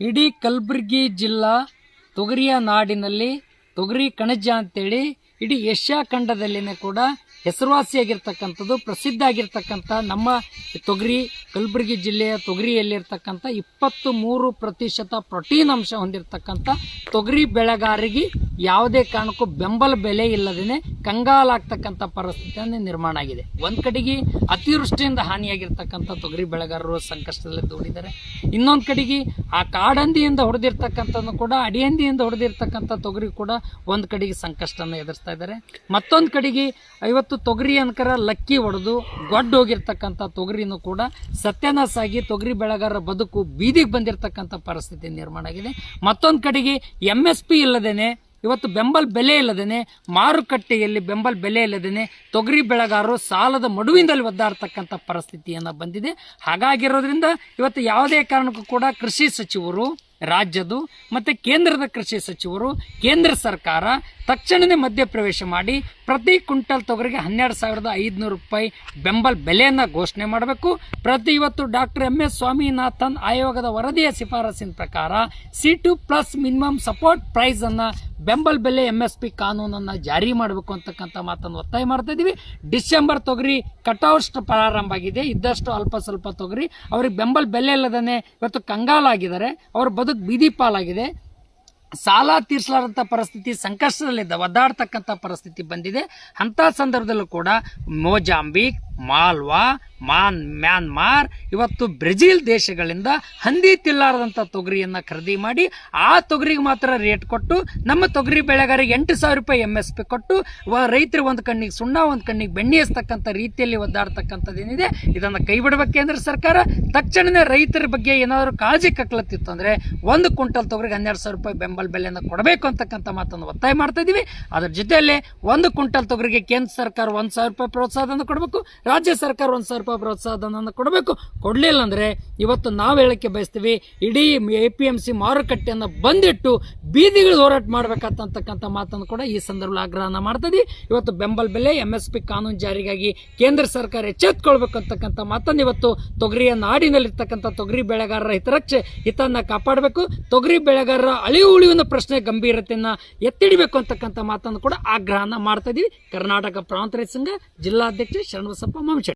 ಇಡೀ ಕಲಬುರಗಿ ಜಿಲ್ಲಾ ತೊಗರಿಯ ನಾಡಿನಲ್ಲಿ ತೊಗರಿ ಕಣಜ ಅಂತೇಳಿ ಇಡೀ ಏಷ್ಯಾ ಖಂಡದಲ್ಲಿನೇ ಕೂಡ ಹೆಸರುವಾಸಿಯಾಗಿರ್ತಕ್ಕಂಥದ್ದು, ಪ್ರಸಿದ್ಧ ಆಗಿರ್ತಕ್ಕಂಥ ನಮ್ಮ ತೊಗರಿ, ಕಲಬುರಗಿ ಜಿಲ್ಲೆಯ ತೊಗರಿಯಲ್ಲಿರ್ತಕ್ಕಂಥ ಇಪ್ಪತ್ತು ಮೂರು ಪ್ರತಿಶತ ಪ್ರೋಟೀನ್ ಅಂಶ ಹೊಂದಿರತಕ್ಕಂಥ ತೊಗರಿ ಬೆಳೆಗಾರರಿಗೆ ಯಾವುದೇ ಕಾರಣಕ್ಕೂ ಬೆಂಬಲ ಬೆಲೆ ಇಲ್ಲದೇ ಕಂಗಾಲಾಗ್ತಕ್ಕಂಥ ಪರಿಸ್ಥಿತಿಯನ್ನು ನಿರ್ಮಾಣ ಆಗಿದೆ. ಒಂದು ಕಡೆಗೆ ಅತಿವೃಷ್ಟಿಯಿಂದ ಹಾನಿಯಾಗಿರ್ತಕ್ಕಂಥ ತೊಗರಿ ಬೆಳೆಗಾರರು ಸಂಕಷ್ಟದಲ್ಲಿ ದೂಡಿದ್ದಾರೆ. ಇನ್ನೊಂದು ಕಡೆಗೆ ಆ ಕಾಡಂದಿಯಿಂದ ಹೊಡೆದಿರ್ತಕ್ಕಂಥದ್ದು ಕೂಡ, ಅಡಿಯಂದಿಯಿಂದ ಹೊಡೆದಿರ್ತಕ್ಕಂಥ ತೊಗರಿ ಕೂಡ ಒಂದು ಕಡೆಗೆ ಸಂಕಷ್ಟನ ಎದುರಿಸ್ತಾ ಇದ್ದಾರೆ. ಮತ್ತೊಂದು ಕಡೆಗೆ ಇವತ್ತು ತೊಗರಿ ಅನ್ಕರ ಲಕ್ಕಿ ಹೊಡೆದು ಹೋಗಿರ್ತಕ್ಕಂಥ ತೊಗರಿನೂ ಕೂಡ ಸತ್ಯನಾಸಾಗಿ ತೊಗರಿ ಬೆಳೆಗಾರರ ಬದುಕು ಬೀದಿಗೆ ಬಂದಿರತಕ್ಕಂಥ ಪರಿಸ್ಥಿತಿ ನಿರ್ಮಾಣ ಆಗಿದೆ. ಮತ್ತೊಂದು ಕಡೆಗೆ ಎಂ ಎಸ್ ಪಿ ಇಲ್ಲದೇನೆ, ಇವತ್ತು ಬೆಂಬಲ ಬೆಲೆ ಇಲ್ಲದೇನೆ, ಮಾರುಕಟ್ಟೆಯಲ್ಲಿ ಬೆಂಬಲ ಬೆಲೆ ಇಲ್ಲದೇನೆ ತೊಗರಿ ಬೆಳೆಗಾರರು ಸಾಲದ ಮಡುವಿನಲ್ಲಿ ಒದ್ದಾಡ್ತಕ್ಕಂಥ ಪರಿಸ್ಥಿತಿಯನ್ನು ಬಂದಿದೆ. ಹಾಗಾಗಿರೋದ್ರಿಂದ ಇವತ್ತು ಯಾವುದೇ ಕಾರಣಕ್ಕೂ ಕೂಡ ಕೃಷಿ ಸಚಿವರು ರಾಜ್ಯದು ಮತ್ತು ಕೇಂದ್ರದ ಕೃಷಿ ಸಚಿವರು, ಕೇಂದ್ರ ಸರ್ಕಾರ ತಕ್ಷಣವೇ ಮಧ್ಯಪ್ರವೇಶ ಮಾಡಿ ಪ್ರತಿ ಕ್ವಿಂಟಲ್ ತೊಗರಿಗೆ ಹನ್ನೆರಡು ಸಾವಿರದ ಐದುನೂರು ರೂಪಾಯಿ ಬೆಂಬಲ ಬೆಲೆಯನ್ನು ಘೋಷಣೆ ಮಾಡಬೇಕು. ಪ್ರತಿ ಇವತ್ತು ಡಾಕ್ಟರ್ ಎಂ ಎಸ್ ಸ್ವಾಮಿನಾಥನ್ ಆಯೋಗದ ವರದಿಯ ಶಿಫಾರಸಿನ ಪ್ರಕಾರ C two plus minimum support price ಅನ್ನ ಬೆಂಬಲ ಬೆಲೆ ಎಂ ಎಸ್ ಪಿ ಕಾನೂನನ್ನು ಜಾರಿ ಮಾಡಬೇಕು ಅಂತಕ್ಕಂಥ ಮಾತನ್ನು ಒತ್ತಾಯ ಮಾಡ್ತಾ ಇದ್ದೀವಿ. ಡಿಸೆಂಬರ್ ತೊಗರಿ ಕಟಾವಷ್ಟು ಪ್ರಾರಂಭ ಆಗಿದೆ. ಇದ್ದಷ್ಟು ಅಲ್ಪ ಸ್ವಲ್ಪ ತೊಗರಿ. ಅವ್ರಿಗೆ ಬೆಂಬಲ ಬೆಲೆ ಇಲ್ಲದೇ ಇವತ್ತು ಕಂಗಾಲಾಗಿದ್ದಾರೆ. ಅವ್ರ ಬದುಕು ಬೀದಿ ಪಾಲಾಗಿದೆ. ಸಾಲ ತೀರಿಸಲಾರಂಥ ಪರಿಸ್ಥಿತಿ ಸಂಕಷ್ಟದಲ್ಲಿದ್ದ ಒದ್ದಾಡ್ತಕ್ಕಂಥ ಪರಿಸ್ಥಿತಿ ಬಂದಿದೆ. ಅಂಥ ಸಂದರ್ಭದಲ್ಲೂ ಕೂಡ ಮೋಜಾಂಬಿಕ್ ಮಾಲ್ವಾ ಮಾನ್ ಮ್ಯಾನ್ಮಾರ್ ಇವತ್ತು ಬ್ರೆಜಿಲ್ ದೇಶಗಳಿಂದ ಹಂದಿ ತಿಲ್ಲಾರದಂಥ ತೊಗರಿಯನ್ನು ಖರೀದಿ ಮಾಡಿ ಆ ತೊಗರಿಗೆ ಮಾತ್ರ ರೇಟ್ ಕೊಟ್ಟು ನಮ್ಮ ತೊಗರಿ ಬೆಳೆಗಾರಿಗೆ ಎಂಟು ಸಾವಿರ ರೂಪಾಯಿ ಎಂ ಎಸ್ ಪಿ ಕೊಟ್ಟು ರೈತರು ಒಂದು ಕಣ್ಣಿಗೆ ಸುಣ್ಣ, ಒಂದು ಕಣ್ಣಿಗೆ ಬೆಣ್ಣೆ ಎಸ್ತಕ್ಕಂಥ ರೀತಿಯಲ್ಲಿ ಒದ್ದಾಡ್ತಕ್ಕಂಥದ್ದೇನಿದೆ, ಇದನ್ನು ಕೈ ಬಿಡಬೇಕು ಕೇಂದ್ರ ಸರ್ಕಾರ. ತಕ್ಷಣವೇ ರೈತರ ಬಗ್ಗೆ ಏನಾದರೂ ಕಾಳಜಿ ಕಕ್ಲತ್ತಿತ್ತು ಅಂದರೆ ಒಂದು ಕ್ವಿಂಟಲ್ ತೊಗರಿಗೆ ಹನ್ನೆರಡು ಸಾವಿರ ರೂಪಾಯಿ ಬೆಂಬಲ ಬೆಲೆಯನ್ನು ಕೊಡಬೇಕು ಅಂತಕ್ಕಂಥ ಮಾತನ್ನು ಒತ್ತಾಯ ಮಾಡ್ತಾ ಇದ್ದೀವಿ ಅದರ ಜೊತೆಯಲ್ಲೇ ಒಂದು ಕ್ವಿಂಟಲ್ ತೊಗರಿಗೆ ಕೇಂದ್ರ ಸರ್ಕಾರ ಒಂದು ಸಾವಿರ ರೂಪಾಯಿ ಪ್ರೋತ್ಸಾಹಧನ ಕೊಡಬೇಕು, ರಾಜ್ಯ ಸರ್ಕಾರ ಒಂದು ಸಾವಿರ ರೂಪಾಯಿ ಪ್ರೋತ್ಸಾಹಧನವನ್ನು ಕೊಡಬೇಕು. ಕೊಡಲಿಲ್ಲ ಅಂದರೆ ಇವತ್ತು ನಾವು ಹೇಳಕ್ಕೆ ಬಯಸ್ತೀವಿ, ಇಡೀ ಎ ಪಿ ಎಂ ಸಿ ಮಾರುಕಟ್ಟೆಯನ್ನು ಬಂದಿಟ್ಟು ಬೀದಿಗಳು ಹೋರಾಟ ಮಾಡಬೇಕಂತಕ್ಕಂಥ ಮಾತನ್ನು ಕೂಡ ಈ ಸಂದರ್ಭದಲ್ಲಿ ಆಗ್ರಹನ ಮಾಡ್ತದೆ ಇವತ್ತು ಬೆಂಬಲ ಬೆಲೆ ಎಂ ಎಸ್ ಪಿ ಕಾನೂನು ಜಾರಿಗಾಗಿ ಕೇಂದ್ರ ಸರ್ಕಾರ ಎಚ್ಚೆತ್ಕೊಳ್ಬೇಕು ಅಂತಕ್ಕಂಥ ಮಾತನ್ನು ಇವತ್ತು ತೊಗರಿಯ ನಾಡಿನಲ್ಲಿರ್ತಕ್ಕಂಥ ತೊಗರಿ ಬೆಳೆಗಾರರ ಹಿತರಕ್ಷೆ, ಹಿತನ್ನ ಕಾಪಾಡಬೇಕು. ತೊಗರಿ ಬೆಳೆಗಾರರ ಅಳಿವು ಉಳಿವಿನ ಪ್ರಶ್ನೆ ಗಂಭೀರತೆಯನ್ನು ಎತ್ತಿಡಬೇಕು ಅಂತಕ್ಕಂಥ ಮಾತನ್ನು ಕೂಡ ಆಗ್ರಹನ ಮಾಡ್ತಾ ಇದ್ದೀವಿ ಕರ್ನಾಟಕ ಪ್ರಾಂತ ರೈತ ಸಂಘ ಜಿಲ್ಲಾಧ್ಯಕ್ಷ ಶರಣಬಸಪ್ಪ ಮಾಂಚ.